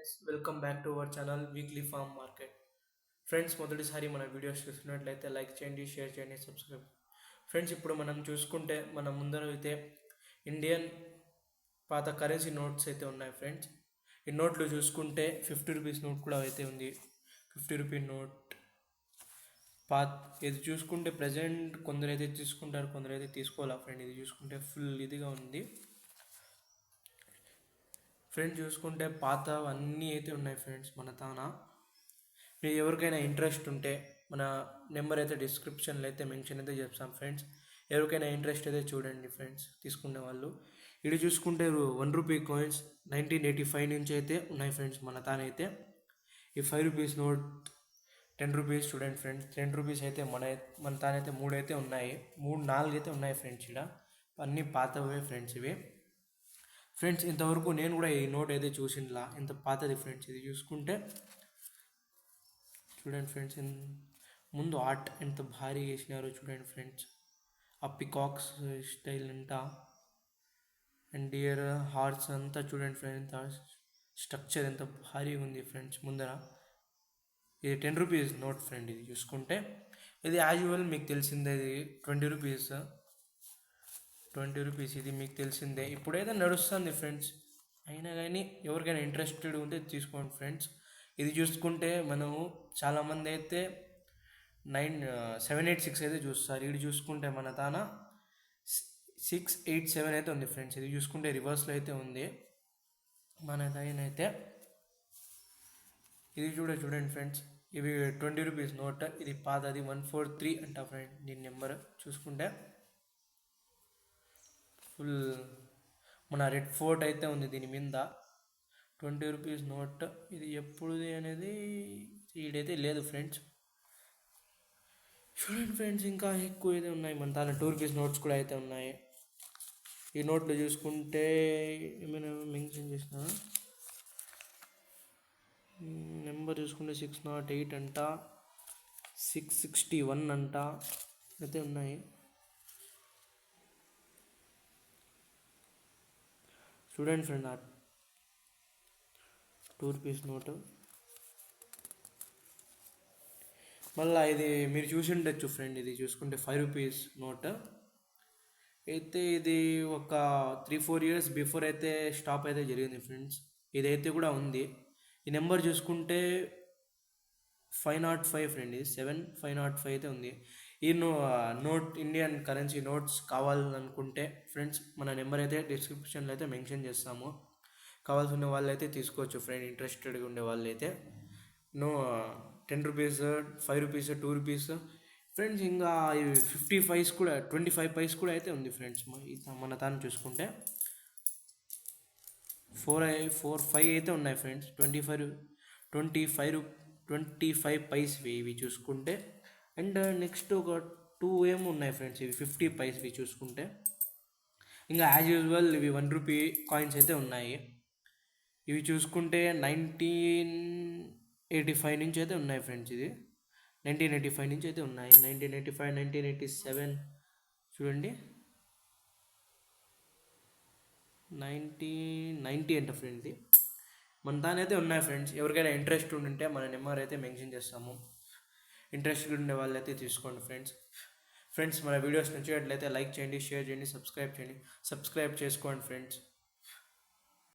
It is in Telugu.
Friends welcome back to our channel weekly farm market friends మొదటిసారి మన వీడియోస్ చూస్తున్నట్లయితే లైక్ చేయండి షేర్ చేయండి సబ్స్క్రైబ్ ఫ్రెండ్స్ ఇప్పుడు మనం చూసుకుంటే మన ముందర అయితే ఇండియన్ పాత కరెన్సీ నోట్స్ అయితే ఉన్నాయి ఫ్రెండ్స్ ఈ నోట్లు చూసుకుంటే ఫిఫ్టీ రూపీస్ నోట్ కూడా అయితే ఉంది. ఫిఫ్టీ రూపీ నోట్ పాత్ ఇది చూసుకుంటే ప్రజెంట్ కొందరు అయితే తీసుకుంటారు కొందరు అయితే తీసుకోవాలా ఫ్రెండ్ ఇది చూసుకుంటే ఫుల్ ఇదిగా ఉంది. ఫ్రెండ్స్ చూసుకుంటే పాత అన్నీ అయితే ఉన్నాయి ఫ్రెండ్స్ మన తాన. మీరు ఎవరికైనా ఇంట్రెస్ట్ ఉంటే మన నెంబర్ అయితే డిస్క్రిప్షన్లో అయితే మెన్షన్ అయితే చెప్తాం ఫ్రెండ్స్ ఎవరికైనా ఇంట్రెస్ట్ అయితే చూడండి ఫ్రెండ్స్ తీసుకునే వాళ్ళు. ఇటు చూసుకుంటే one rupee coins nineteen eighty five నుంచి అయితే ఉన్నాయి ఫ్రెండ్స్ మన తానైతే ఈ five rupees note ten rupees చూడండి ఫ్రెండ్స్ టెన్ రూపీస్ అయితే మన మన తానైతే మూడు అయితే ఉన్నాయి. మూడు నాలుగు అయితే ఉన్నాయి ఫ్రెండ్స్ ఇక్కడ అన్నీ పాతవే ఫ్రెండ్స్ ఇవి. ఫ్రెండ్స్ ఇంతవరకు నేను కూడా ఈ నోట్ అయితే చూసిండ్లా ఇంత పాతది ఫ్రెండ్స్ ఇది చూసుకుంటే చూడండి ఫ్రెండ్స్ ముందు ఆర్ట్ ఎంత భారీ వేసినారో చూడండి ఫ్రెండ్స్. ఆ పికాక్స్ స్టైల్ అంట అండ్ డియర్ హార్ట్స్ అంతా చూడండి ఫ్రెండ్స్ ఎంత స్ట్రక్చర్ ఎంత భారీగా ఉంది ఫ్రెండ్స్ ముందర. ఇది టెన్ రూపీస్ నోట్ ఫ్రెండ్ ఇది చూసుకుంటే. ఇది యాజువల్ మీకు తెలిసిందే ఇది ట్వంటీ రూపీస్. ట్వంటీ రూపీస్ ఇది మీకు తెలిసిందే. ఇప్పుడైతే నడుస్తుంది ఫ్రెండ్స్. అయినా కానీ ఎవరికైనా ఇంట్రెస్టెడ్ ఉంటే తీసుకోండి ఫ్రెండ్స్. ఇది చూసుకుంటే మనము చాలామంది అయితే నైన్ సెవెన్ ఎయిట్ సిక్స్ అయితే చూస్తారు. ఇది చూసుకుంటే మన తాన సిక్స్ ఎయిట్ సెవెన్ అయితే ఉంది ఫ్రెండ్స్. ఇది చూసుకుంటే రివర్స్లో అయితే ఉంది. మన అయితే ఇది చూడ చూడండి ఫ్రెండ్స్. ఇవి ట్వంటీ రూపీస్ నోట్. ఇది పాతది వన్ ఫోర్ త్రీ అంట ఫ్రెండ్. దీని నెంబర్ చూసుకుంటే ఫుల్ మన రెడ్ ఫోర్ట్ అయితే ఉంది దీని మీద. Twenty rupees note. ఇది ఎప్పుడుది అనేది ఈడైతే లేదు ఫ్రెండ్స్. చూడండి ఫ్రెండ్స్ ఇంకా ఎక్కువ అయితే ఉన్నాయి మన దాని టూ రూపీస్ నోట్స్ కూడా అయితే ఉన్నాయి. ఈ నోట్లు చూసుకుంటే ఏమైనా మెన్షన్ చేసిన? నెంబర్ చూసుకుంటే సిక్స్ నాట్ ఎయిట్ అంట. సిక్స్ సిక్స్టీ వన్ అంట. అయితే ఉన్నాయి. చూడండి ఫ్రెండ్ ఆ టూ రూపీస్ నోటు. మళ్ళీ ఇది మీరు చూసి ఉండొచ్చు ఫ్రెండ్ ఇది చూసుకుంటే ఫైవ్ రూపీస్ నోట్. అయితే ఇది ఒక త్రీ ఫోర్ ఇయర్స్ బిఫోర్ అయితే స్టాప్ అయితే జరిగింది ఫ్రెండ్స్. ఇదైతే కూడా ఉంది. ఈ నెంబర్ చూసుకుంటే ఫైవ్ నాట్ ఫైవ్ ఫ్రెండ్ ఇది సెవెన్ ఫైవ్ నాట్ ఫైవ్ అయితే ఉంది. ఈ no note Indian currency notes కావాలనుకుంటే ఫ్రెండ్స్ మన నెంబర్ అయితే డిస్క్రిప్షన్లో అయితే మెన్షన్ చేస్తాము. కావాల్సిన వాళ్ళు అయితే తీసుకోవచ్చు ఫ్రెండ్ ఇంట్రెస్టెడ్గా ఉండే వాళ్ళు అయితే no ten rupees five rupees two rupees friends ఇంకా ఫిఫ్టీ ఫైవ్స్ కూడా ట్వంటీ ఫైవ్ పైస్ కూడా అయితే ఉంది ఫ్రెండ్స్ మన తాను చూసుకుంటే. ఫోర్ ఫోర్ ఫైవ్ అయితే ఉన్నాయి friends twenty five twenty five twenty five paise ఇవి చూసుకుంటే. అండ్ నెక్స్ట్ ఒక టూ ఏమో ఉన్నాయి ఫ్రెండ్స్. ఇవి ఫిఫ్టీ పైస్వి చూసుకుంటే. ఇంకా యాజ్ యూజువల్ ఇవి వన్ రూపీ కాయిన్స్ అయితే ఉన్నాయి. ఇవి చూసుకుంటే నైన్టీన్ ఎయిటీ ఫైవ్ నుంచి అయితే ఉన్నాయి ఫ్రెండ్స్ ఇది నైన్టీన్ ఎయిటీ ఫైవ్ నుంచి అయితే ఉన్నాయి. Nineteen eighty five nineteen eighty seven చూడండి. నైన్టీన్ నైంటీ అంట ఫ్రెండ్ ఇది మన దాని అయితే ఉన్నాయి ఫ్రెండ్స్. ఎవరికైనా ఇంట్రెస్ట్ ఉంటే మన నెంబర్ అయితే మెన్షన్ చేస్తాము. ఇంట్రెస్ట్ ఉండే వాళ్ళైతే తీసుకోండి ఫ్రెండ్స్. ఫ్రెండ్స్ మన వీడియోస్ నచ్చినట్లయితే లైక్ చేయండి షేర్ చేయండి సబ్స్క్రైబ్ చేయండి. సబ్స్క్రైబ్ చేసుకోండి ఫ్రెండ్స్.